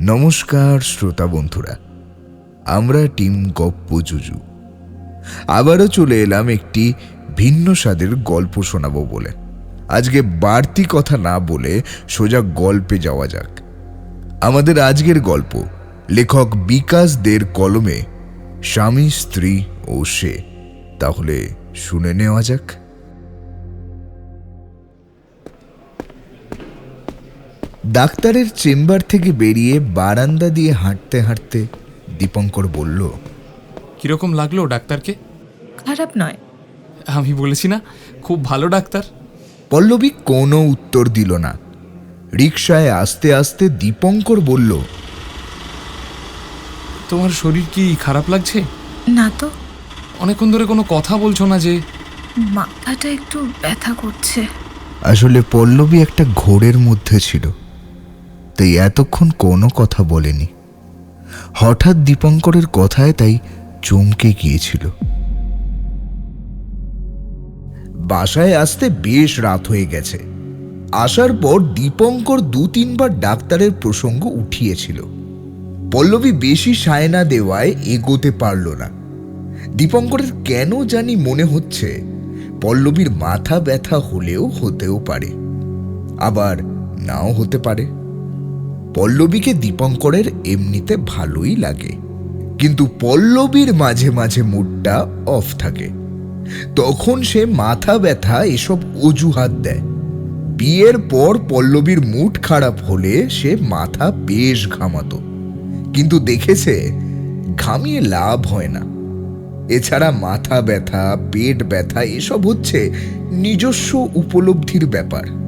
নমস্কার শ্রোতা বন্ধুরা, আমরা টিম গপ্প জুজু। আবারও চলে এলাম একটি ভিন্ন স্বাদের গল্প শোনাবো বলে। আজকে বাড়তি কথা না বলে সোজা গল্পে যাওয়া যাক। আমাদের আজকের গল্প, লেখক বিকাশ দের কলমে, স্বামী, স্ত্রী ও সে। তাহলে শুনে নেওয়া যাক। ডাক্তারের চেম্বার থেকে বেরিয়ে বারান্দা দিয়ে হাঁটতে হাঁটতে দীপঙ্কর বলল কীরকম লাগল ডাক্তারকে? খারাপ নয়। আমি বলেছি না খুব ভালো ডাক্তার। পল্লবী কোনো উত্তর দিল না। রিকশায় আস্তে আস্তে দীপঙ্কর বলল তোমার শরীর কি খারাপ লাগছে? না তো। অনেকক্ষণ ধরে কোনো কথা বলছো না যে? মাথাটা একটু ব্যথা করছে। আসলে পল্লবী একটা ঘোরের মধ্যে ছিল। তাই এতক্ষণ কোনো কথা বলেনি। হঠাৎ দীপঙ্করের কথায় তাই চমকে গিয়েছিল। বাসায় আসতে বেশ রাত হয়ে গেছে। আসার পর দীপঙ্কর দু তিনবার ডাক্তারের প্রসঙ্গ উঠিয়েছিল। পল্লবী বেশি সায়না দেওয়ায় এগোতে পারল না। দীপঙ্করের কেন জানি মনে হচ্ছে, পল্লবীর মাথা ব্যথা হলেও হতেও পারে। আবার নাও হতে পারে। পল্লবীকে দীপঙ্করের এমনিতে ভালোই লাগে। কিন্তু পল্লবীর মাঝে মাঝে মুডটা অফ থাকে। তখন সে মাথা ব্যথা এসব অজুহাত দেয়। বিয়ের পর পল্লবীর মুড খারাপ হলে সে মাথা বেশ ঘামাতো। কিন্তু দেখেছে, ঘামিয়ে লাভ হয় না। এছাড়া মাথা ব্যথা, পেট ব্যথা এসব হচ্ছে নিজস্ব উপলব্ধির ব্যাপার।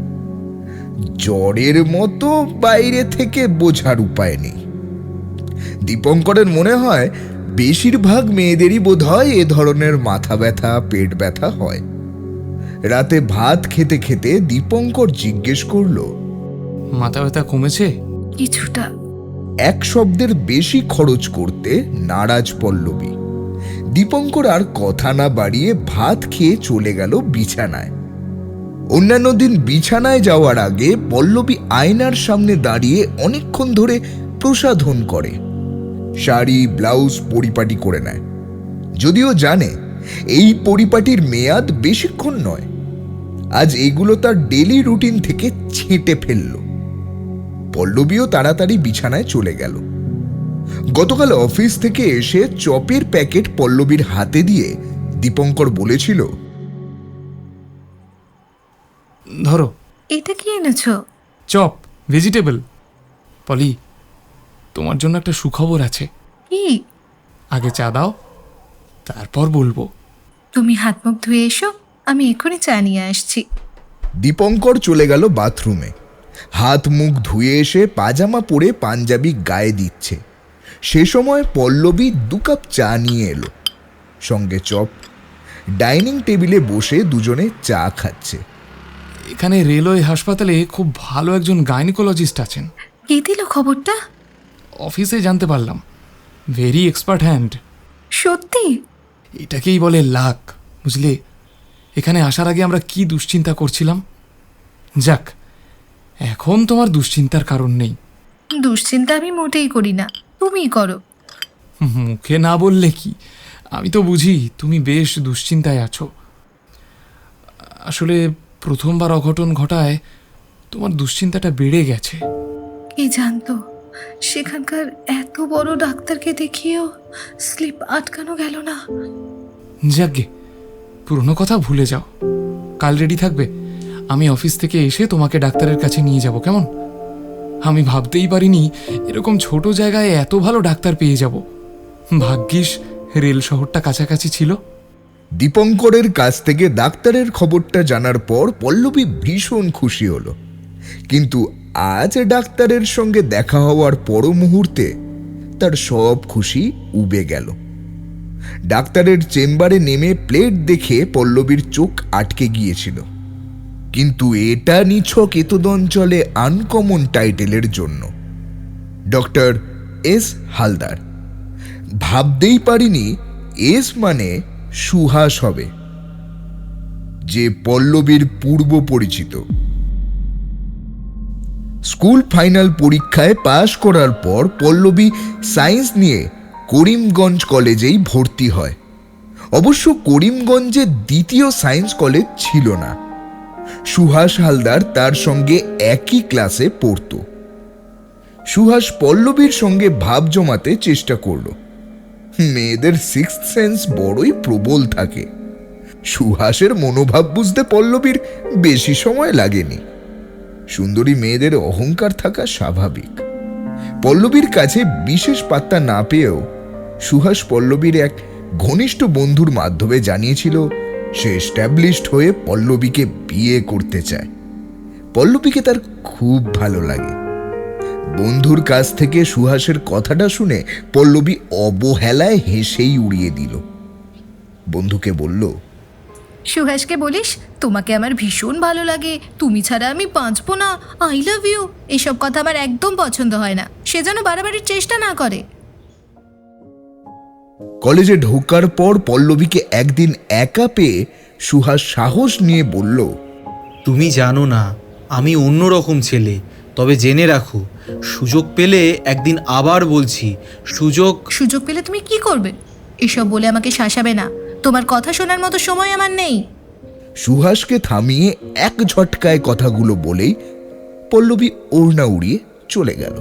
জ্বরের মতো বাইরে থেকে বোঝার উপায় নেই। দীপঙ্করের মনে হয় বেশিরভাগ মেয়েদেরই বোধ হয় এ ধরনের মাথা ব্যথা পেট ব্যথা হয়। রাতে ভাত খেতে খেতে দীপঙ্কর জিজ্ঞেস করল মাথা ব্যথা কমেছে? কিছুটা। এক শব্দের বেশি খরচ করতে নারাজ পল্লবী। দীপঙ্কর আর কথা না বাড়িয়ে ভাত খেয়ে চলে গেল বিছানায়। অন্যান্য দিন বিছানায় যাওয়ার আগে পল্লবী আয়নার সামনে দাঁড়িয়ে অনেকক্ষণ ধরে প্রসাধন করে। শাড়ি, ব্লাউজ পরিপাটি করে নেয়। যদিও জানে, এই পরিপাটির মেয়াদ বেশিক্ষণ নয়। আজ এগুলো তার ডেলি রুটিন থেকে ছেঁটে ফেলল। পল্লবীও তাড়াতাড়ি বিছানায় চলে গেল। গতকাল অফিস থেকে এসে চপের প্যাকেট পল্লবীর হাতে দিয়ে দীপঙ্কর বলেছিল ধরো। এটা কি এনেছো? Chop vegetable. পলি তোমার জন্য একটা সুখবর আছে। কি? আগে চা দাও তারপর বলব। তুমি হাত মুখ ধুয়ে এসো আমি এক্ষুনি চা নিয়ে আসছি। দীপঙ্কর চলে গেল বাথরুমে। হাত মুখ ধুয়ে এসে পাজামা পরে পাঞ্জাবি গায়ে দিচ্ছে। সে সময় পল্লবী দু কাপ চা নিয়ে এলো। সঙ্গে চপ ডাইনিং টেবিলে বসে দুজনে চা খাচ্ছে। এখানে রেলওয়ে হাসপাতালে খুব ভালো একজন গাইনিকোলজিস্ট আছেন। কে দিল খবরটা? অফিসে জানতে পারলাম। ভেরি এক্সপার্ট হ্যান্ড সত্যি? এটাকেই বলে লাক বুঝলে? এখানে আসার আগে আমরা কি দুশ্চিন্তা করছিলাম? যাক এখন তোমার দুশ্চিন্তার কারণ নেই। দুশ্চিন্তা আমি মোটেই করি না তুমিই করো। মুখে না বললে কি? আমি তো বুঝি তুমি বেশ দুশ্চিন্তায় আছো। আসলে প্রথমবার অঘটন ঘটায় তোমার দুশ্চিন্তাটা বেড়ে গেছে। কি জানতো সেখানকার এত বড় ডাক্তারকে দেখিয়েও স্লিপ আটকানো গেল না। যাকগে পুরনো কথা ভুলে যাও। কাল রেডি থাকবে। আমি অফিস থেকে এসে তোমাকে ডাক্তারের কাছে নিয়ে যাব কেমন? আমি ভাবতেই পারিনি এরকম ছোট জায়গায় এত ভালো ডাক্তার পেয়ে যাব। ভাগ্যিস রেল শহরটা কাছাকাছি ছিল। দীপঙ্করের কাছ থেকে ডাক্তারের খবরটা জানার পর পল্লবী ভীষণ খুশি হলো। কিন্তু আজ ডাক্তারের সঙ্গে দেখা হওয়ার পর মুহূর্তে তার সব খুশি উবে গেল। ডাক্তারের চেম্বারে নেমে প্লেট দেখে পল্লবীর চোখ আটকে গিয়েছিল। কিন্তু এটা নিছক এতদঞ্চলে আনকমন টাইটেলের জন্য। Doctor S Haldar. ভাবতেই পারিনি, এস মানে সুহাস হবে, যে পল্লবীর পূর্ব পরিচিত। স্কুল ফাইনাল পরীক্ষায় পাশ করার পর পল্লবী সায়েন্স নিয়ে করিমগঞ্জ কলেজেই ভর্তি হয়। অবশ্য করিমগঞ্জে দ্বিতীয় সায়েন্স কলেজ ছিল না। সুহাস হালদার তার সঙ্গে একই ক্লাসে পড়তো। সুহাস পল্লবীর সঙ্গে ভাব জমাতে চেষ্টা করল। মেয়েদের সিক্স সেন্স বড়ই প্রবল থাকে। সুহাসের মনোভাব বুঝতে পল্লবীর বেশি সময় লাগেনি। সুন্দরী মেয়েদের অহংকার থাকা স্বাভাবিক। পল্লবীর কাছে বিশেষ পাত্তা না পেয়েও সুহাস পল্লবীর এক ঘনিষ্ঠ বন্ধুর মাধ্যমে জানিয়েছিল, সে এস্টাবলিশড হয়ে পল্লবীকে বিয়ে করতে চায়। পল্লবীকে তার খুব ভালো লাগে। বন্ধুর কাছ থেকে সুহাসের কথাটা শুনে পল্লবী অবহেলায় হেসেই উড়িয়ে দিল। বন্ধুকে বলল সুহাসকে বলিস তোমাকে আমার ভীষণ ভালো লাগে। তুমি ছাড়া আমি বাঁচবো না। আই লাভ ইউ এসব কথা আমার একদম পছন্দ হয় না। সে যেন বাড়াবাড়ির চেষ্টা না করে। কলেজে ঢোকার পর পল্লবীকে একদিন একা পেয়ে সুহাস সাহস নিয়ে বলল তুমি জানো না আমি অন্যরকম ছেলে। তবে জেনে রাখো সুযোগ পেলে একদিন আবার বলছি সুযোগ সুযোগ পেলে তুমি কি করবে? এসব বলে আমাকে শাসাবে না। তোমার কথা শোনার মতো সময় আমার নেই। সুহাসকে থামিয়ে এক ঝটকায় কথাগুলো বলেই পল্লবী ওড়না উড়িয়ে চলে গেল।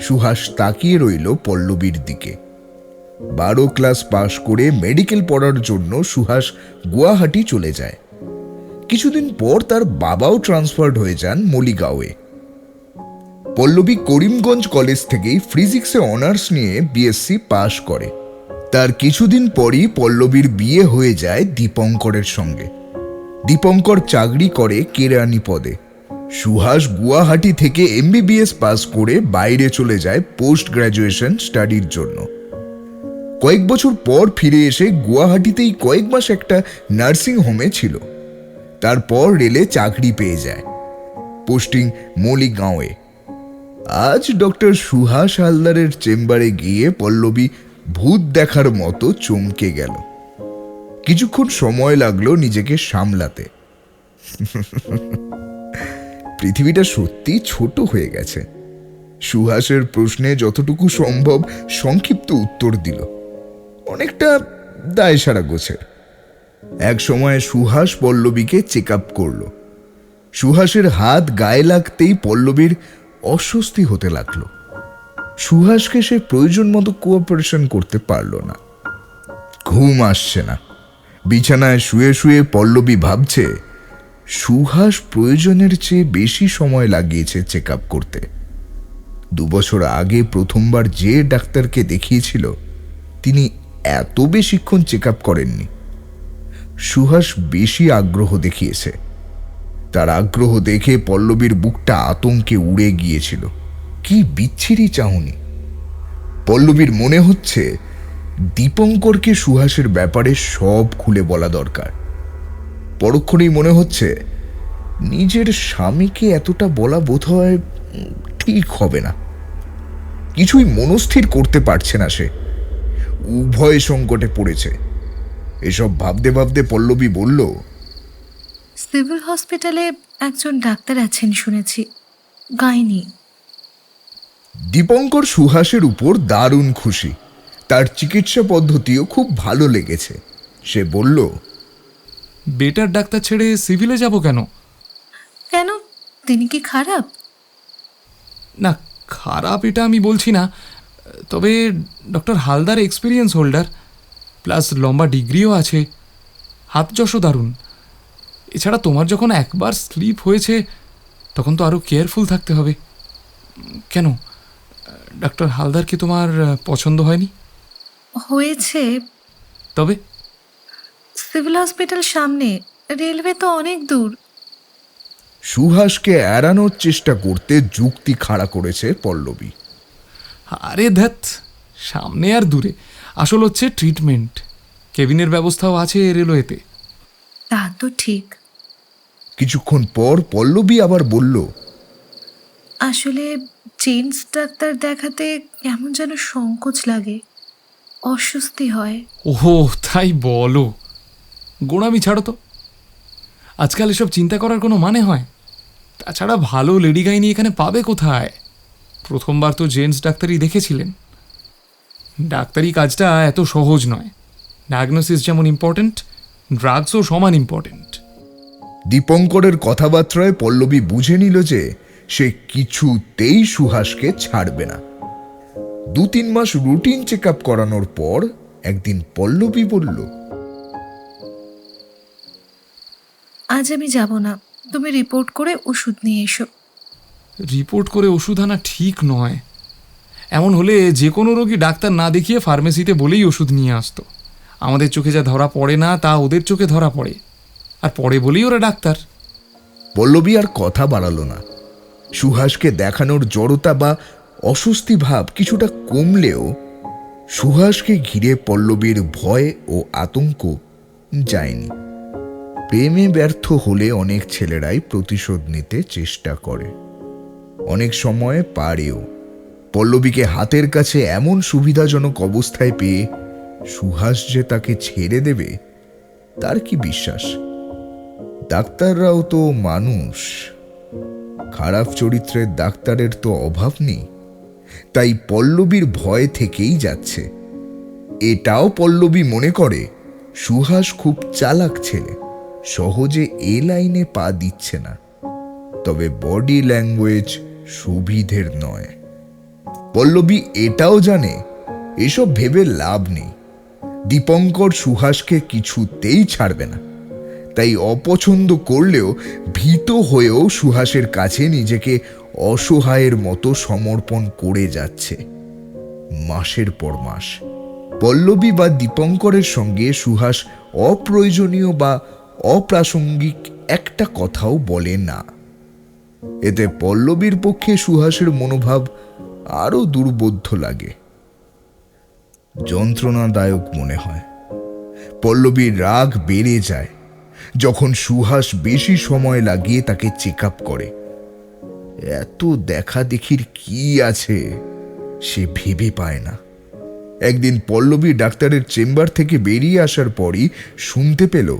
সুহাস তাকিয়ে রইল পল্লবীর দিকে। বারো ক্লাস পাশ করে মেডিকেল পড়ার জন্য সুহাস গুয়াহাটি চলে যায়। কিছুদিন পর তার বাবাও ট্রান্সফার্ড হয়ে যান মলিগাঁওয়ে। পল্লবী করিমগঞ্জ কলেজ থেকেই ফিজিক্সে অনার্স নিয়ে বিএসসি পাশ করে। তার কিছুদিন পরই পল্লবীর বিয়ে হয়ে যায় দীপঙ্করের সঙ্গে। দীপঙ্কর চাকরি করে কেরানি পদে। সুহাস গুয়াহাটি থেকে এমবিবিএস পাস করে বাইরে চলে যায় পোস্ট গ্রাজুয়েশন স্টাডির জন্য। কয়েক বছর পর ফিরে এসে গুয়াহাটিতেই কয়েক মাস একটা নার্সিং হোমে ছিল। তারপর রেলে চাকরি পেয়ে যায়। পোস্টিং মলিগাঁওয়ে। আজ ডক্টর সুহাস হালদারের চেম্বারে গিয়ে পল্লবী ভূত দেখার মতো চমকে গেল। কিছুক্ষণ সময় লাগল নিজেকে সামলাতে। পৃথিবীটা সত্যি ছোট হয়ে গেছে। সুহাসের প্রশ্নে যতটুকু সম্ভব সংক্ষিপ্ত উত্তর দিল। অনেকটা দায় সারা গোছের। এক সময় সুহাস পল্লবীকে চেক আপ করল। সুহাসের হাত গায়ে লাগতেই পল্লবীর অস্বস্তি হতে লাগল। সুহাসকে সে প্রয়োজন মতো কোঅপারেশন করতে পারল না। ঘুম আসছে না। বিছানায় শুয়ে শুয়ে পল্লবী ভাবছে, সুহাস প্রয়োজনের চেয়ে বেশি সময় লাগিয়েছে চেক আপ করতে দুবছর আগে প্রথমবার যে ডাক্তারকে দেখিয়েছিল, তিনি এত বেশিক্ষণ চেক আপ করেননি। সুহাস বেশি আগ্রহ দেখিয়েছে। তার আগ্রহ দেখে পল্লবীর বুকটা আতঙ্কে উড়ে গিয়েছিল। কি বিচ্ছিরি চাহনি। পল্লবীর মনে হচ্ছে দীপঙ্করকে সুহাসের ব্যাপারে সব খুলে বলা দরকার। পরক্ষণেই মনে হচ্ছে নিজের স্বামীকে এতটা বলা বোধ হয় ঠিক হবে না। কিছুই মনস্থির করতে পারছে না সে। উভয় সংকটে পড়েছে। এসব ভাবতে ভাবতে পল্লবী বলল সিভিল হসপিটালে একজন ডাক্তার আছেন শুনেছি। গাইনি। দীপঙ্কর সুহাসের উপর দারুণ খুশি। তার চিকিৎসা পদ্ধতিও খুব ভালো লেগেছে। সে বলল বেটার ডাক্তার ছেড়ে সিভিলে যাব কেন? কেন? তিনি কি খারাপ? না খারাপ এটা আমি বলছি না। তবে doctor Haldar experience holder plus লম্বা ডিগ্রিও আছে। হাত যশো দারুণ। এছাড়া তোমার যখন একবার স্লিপ হয়েছে তখন তো আরও কেয়ারফুল থাকতে হবে। কেন? ডক্টর হালদার কি তোমার পছন্দ হয়নি? হয়েছে। তবে? সিভিল হসপিটাল সামনে রেলওয়ে তো অনেক দূর। সুহাসকে এড়ানোর চেষ্টা করতে যুক্তি খাড়া করেছে পল্লবী। আরে ধ্যাত সামনে আর দূরে। আসল হচ্ছে ট্রিটমেন্ট কেবিনের ব্যবস্থাও আছে রেলওয়েতে। তা তো ঠিক। কিছুক্ষণ পর পল্লবী আবার বলল আসলে জেন্টস ডাক্তার দেখাতে কেমন যেন সংকোচ লাগে অস্বস্তি হয়। ওহো তাই বলো। গোড়ামি ছাড়ো তো। আজকাল এসব চিন্তা করার কোনো মানে হয়? তাছাড়া ভালো লেডি গাইনি এখানে পাবে কোথায়? প্রথমবার তো জেন্টস ডাক্তারই দেখেছিলেন। ডাক্তারি কাজটা এত সহজ নয়। ডায়াগনোসিস যেমন ইম্পর্ট্যান্ট ড্রাগসও সমান ইম্পর্ট্যান্ট দীপঙ্করের কথাবার্তায় পল্লবী বুঝে নিল যে সে কিছুতেই সুহাসকে ছাড়বে না। দু তিন মাস রুটিন চেক আপ করানোর পর একদিন পল্লবী বলল আজ আমি যাব না। তুমি রিপোর্ট করে ওষুধ নিয়ে এসো। রিপোর্ট করে ওষুধ আনা ঠিক নয়। এমন হলে যে কোনো রোগী ডাক্তার না দেখিয়ে ফার্মেসিতে বলেই ওষুধ নিয়ে আসতো। আমাদের চোখে যা ধরা পড়ে না তা ওদের চোখে ধরা পড়ে। আর পরে বলেই ওরা ডাক্তার। পল্লবী আর কথা বাড়ালো না। সুহাসকে দেখানোর জড়তা বা অস্বস্তি ভাব কিছুটা কমলেও সুহাসকে ঘিরে পল্লবীর ভয় ও আতঙ্ক যায়নি। প্রেমে ব্যর্থ হলে অনেক ছেলেরাই প্রতিশোধ নিতে চেষ্টা করে। অনেক সময় পারেও। পল্লবীকে হাতের কাছে এমন সুবিধাজনক অবস্থায় পেয়ে সুহাস যে তাকে ছেড়ে দেবে, তার কি বিশ্বাস? ডাক্তাররাও তো মানুষ। খারাপ চরিত্রের ডাক্তারের তো অভাব নেই। তাই পল্লবীর ভয় থেকেই যাচ্ছে। এটাও পল্লবী মনে করে, সুহাস খুব চালাক ছেলে, সহজে এ লাইনে পা দিচ্ছে না। তবে বডি ল্যাঙ্গুয়েজ সুবিধের নয়। পল্লবী এটাও জানে, এসব ভেবে লাভ নেই। দীপঙ্কর সুহাসকে কিছুতেই ছাড়বে না। তাই অপছন্দ করলেও ভীত হয়েও সুহাসের কাছে নিজেকে অসহায়ের মতো সমর্পণ করে যাচ্ছে। মাসের পর মাস, পল্লবী বা দীপঙ্করের সঙ্গে সুহাস অপ্রয়োজনীয় বা অপ্রাসঙ্গিক একটা কথাও বলে না। এতে পল্লবীর পক্ষে সুহাসের মনোভাব আরও দুর্বোধ্য লাগে। যন্ত্রণাদায়ক মনে হয়। পল্লবীর রাগ বেড়ে যায়। যখন সুহাস বেশি সময় লাগিয়ে তাকে চেক আপ করে এত দেখা দেখির কি আছে সে ভেবে পায় না। একদিন পল্লবী ডাক্তারের চেম্বার থেকে বেরিয়ে আসার পরই শুনতে পেল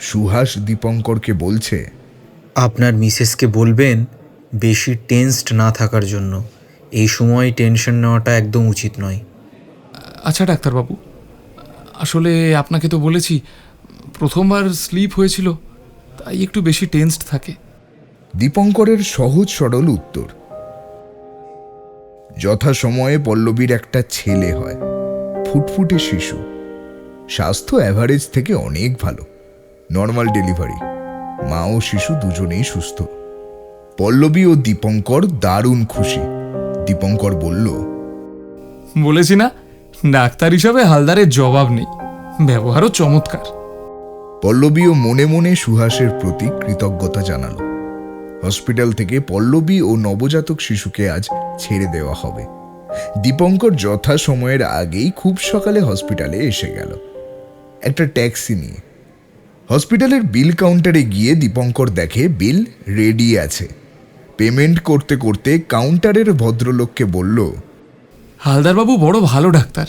সুহাস দীপঙ্করকে বলছে আপনার মিসেসকে বলবেন বেশি টেন্সড না থাকার জন্য। এই সময় টেনশন নেওয়াটা একদম উচিত নয়। আচ্ছা ডাক্তারবাবু আসলে আপনাকে তো বলেছি প্রথমবার স্লিপ হয়েছিল তাই একটু বেশি টেন্সড থাকে। দীপঙ্করের সহজ সরল উত্তর যথাসময়ে পল্লবীর একটা ছেলে হয় ফুটফুটে শিশু। স্বাস্থ্য অ্যাভারেজ থেকে অনেক ভালো নর্মাল ডেলিভারি মা ও শিশু দুজনেই সুস্থ। পল্লবী ও দীপঙ্কর দারুণ খুশি। দীপঙ্কর বলল বলেছি না ডাক্তার হিসাবে হালদারের জবাব নেই ব্যবহারও চমৎকার। পল্লবীও মনে মনে সুহাসের প্রতি কৃতজ্ঞতা জানাল। হসপিটাল থেকে পল্লবী ও নবজাতক শিশুকে আজ ছেড়ে দেওয়া হবে। দীপঙ্কর যথা সময়ের আগেই খুব সকালে হসপিটালে এসে গেল। একটা ট্যাক্সি নিয়ে। হসপিটালের বিল কাউন্টারে গিয়ে দীপঙ্কর দেখে বিল রেডি আছে। পেমেন্ট করতে করতে কাউন্টারের ভদ্রলোককে বলল হালদারবাবু বড় ভালো ডাক্তার।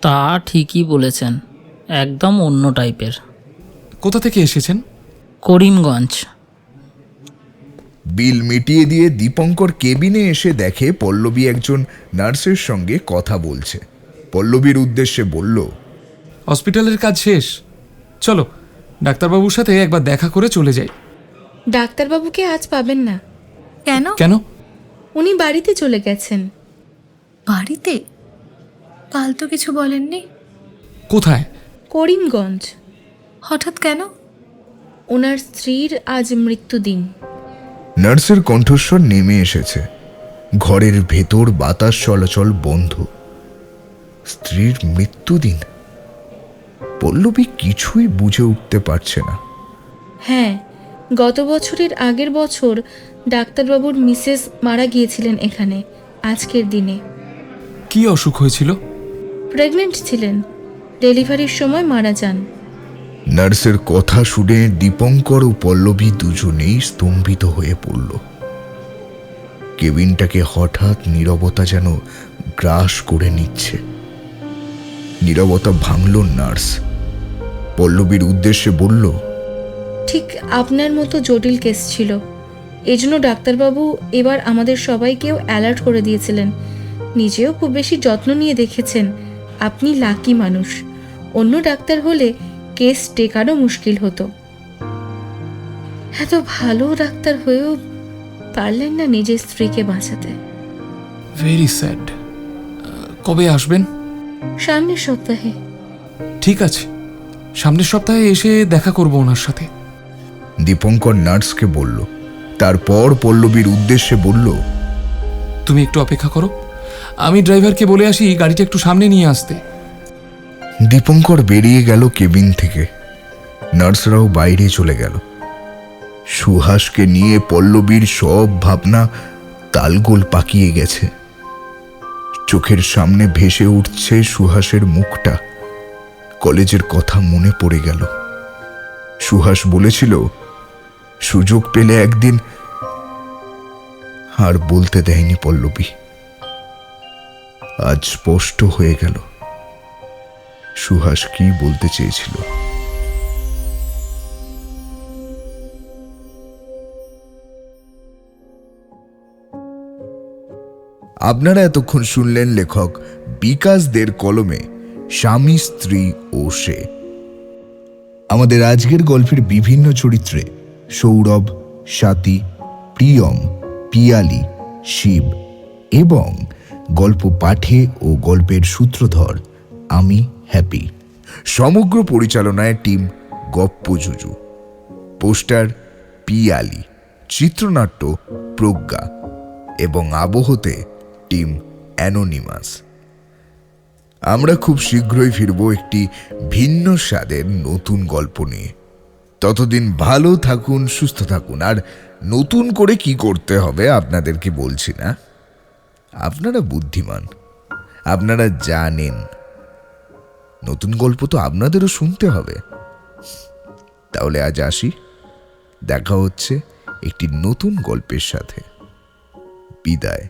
তা ঠিকই বলেছেন। একদম অন্য টাইপের। কোথা থেকে এসেছেন? করিমগঞ্জ। বিল মিটিয়ে দিয়ে দীপঙ্কর কেবিনে এসে দেখে পল্লবী একজন নার্সের সঙ্গে কথা বলছে। পল্লবীর উদ্দেশ্যে বলল হসপিটালের কাজ শেষ। চলো ডাক্তারবাবুর সাথে একবার দেখা করে চলে যাই। ডাক্তারবাবুকে আজ পাবেন না। কেন? কেন? উনি বাড়িতে চলে গেছেন। বাড়িতে? কাল তো কিছু বলেননি। কোথায়? করিমগঞ্জ। হঠাৎ কেন? ওনার স্ত্রীর আজ মৃত্যুদিন। নার্সের কণ্ঠস্বর নেমে এসেছে। ঘরের ভেতর বাতাস চলাচল বন্ধ। স্ত্রীর মৃত্যুদিন। পল্লবী কিছুই বুঝে উঠতে পারছে না। হ্যাঁ গত বছরের আগের বছর ডাক্তারবাবুর মিসেস মারা গিয়েছিলেন এখানে আজকের দিনে। কি অসুখ হয়েছিল? প্রেগনেন্ট ছিলেন। ডেলিভারির সময় মারা যান। নার্সের কথা শুনে দীপঙ্কর ও পল্লবী দুজনেই স্তম্ভিত হয়ে পড়ল। কেবিনটাকে হঠাৎ নীরবতা যেন গ্রাস করে নিচ্ছে। নীরবতা ভাঙল নার্স। পল্লবীর উদ্দেশ্যে বলল, ঠিক আপনার মতো জটিল কেস ছিল। এই জন্য ডাক্তারবাবু এবার আমাদের সবাইকেও অ্যালার্ট করে দিয়েছিলেন। নিজেও খুব বেশি যত্ন নিয়ে দেখেছেন। আপনি লাকি মানুষ। অন্য ডাক্তার হলে কেস টেকানো মুশকিল হতো। এত ভালো ডাক্তার হয়েও পারলেন না নিজের স্ত্রীকে বাঁচাতে। ভেরি স্যাড কবে আসবেন? সামনের সপ্তাহে। ঠিক আছে। সামনের সপ্তাহে এসে দেখা করব ওনার সাথে। দীপঙ্কর নার্সকে বলল। তারপর পল্লবীর উদ্দেশ্যে বলল তুমি একটু অপেক্ষা করো। আমি ড্রাইভারকে বলে আসি গাড়িটা একটু সামনে নিয়ে আসতে। দীপঙ্কর বেরিয়ে গেল কেবিন থেকে। নার্সরাও বাইরে চলে গেল। সুহাসকে নিয়ে পল্লবীর সব ভাবনা তালগোল পাকিয়ে গেছে। চোখের সামনে ভেসে উঠছে সুহাসের মুখটা। কলেজের কথা মনে পড়ে গেল। সুহাস বলেছিল, সুযোগ পেলে একদিন আর বলতে দেয়নি পল্লবী। আজ স্পষ্ট হয়ে গেল। সুহাস কি বলতে চেয়েছিল? আপনারা এতক্ষণ শুনলেন লেখক বিকাশ দের কলমে স্বামী, স্ত্রী ও সে। আমাদের আজকের গল্পের বিভিন্ন চরিত্রে সৌরভ স্বাতী প্রিয়ম, পিয়ালি, শিব এবং গল্প পাঠে ও গল্পের সূত্রধর আমি হ্যাপি সমগ্র পরিচালনায় টিম গপ্প জুজু পোস্টার পি পিয়ালি। চিত্রনাট্য প্রজ্ঞা। এবং আবহতে টিম অ্যানোনিমাস আমরা খুব শীঘ্রই ফিরব একটি ভিন্ন স্বাদের নতুন গল্প নিয়ে। ততদিন ভালো থাকুন, সুস্থ থাকুন। আর নতুন করে কি করতে হবে আপনাদেরকে বলছি না? আপনারা বুদ্ধিমান। আপনারা জানেন নতুন গল্প তো আপনাদেরও শুনতে হবে। তাহলে আজ আসি। দেখা হচ্ছে একটি নতুন গল্পের সাথে। বিদায়।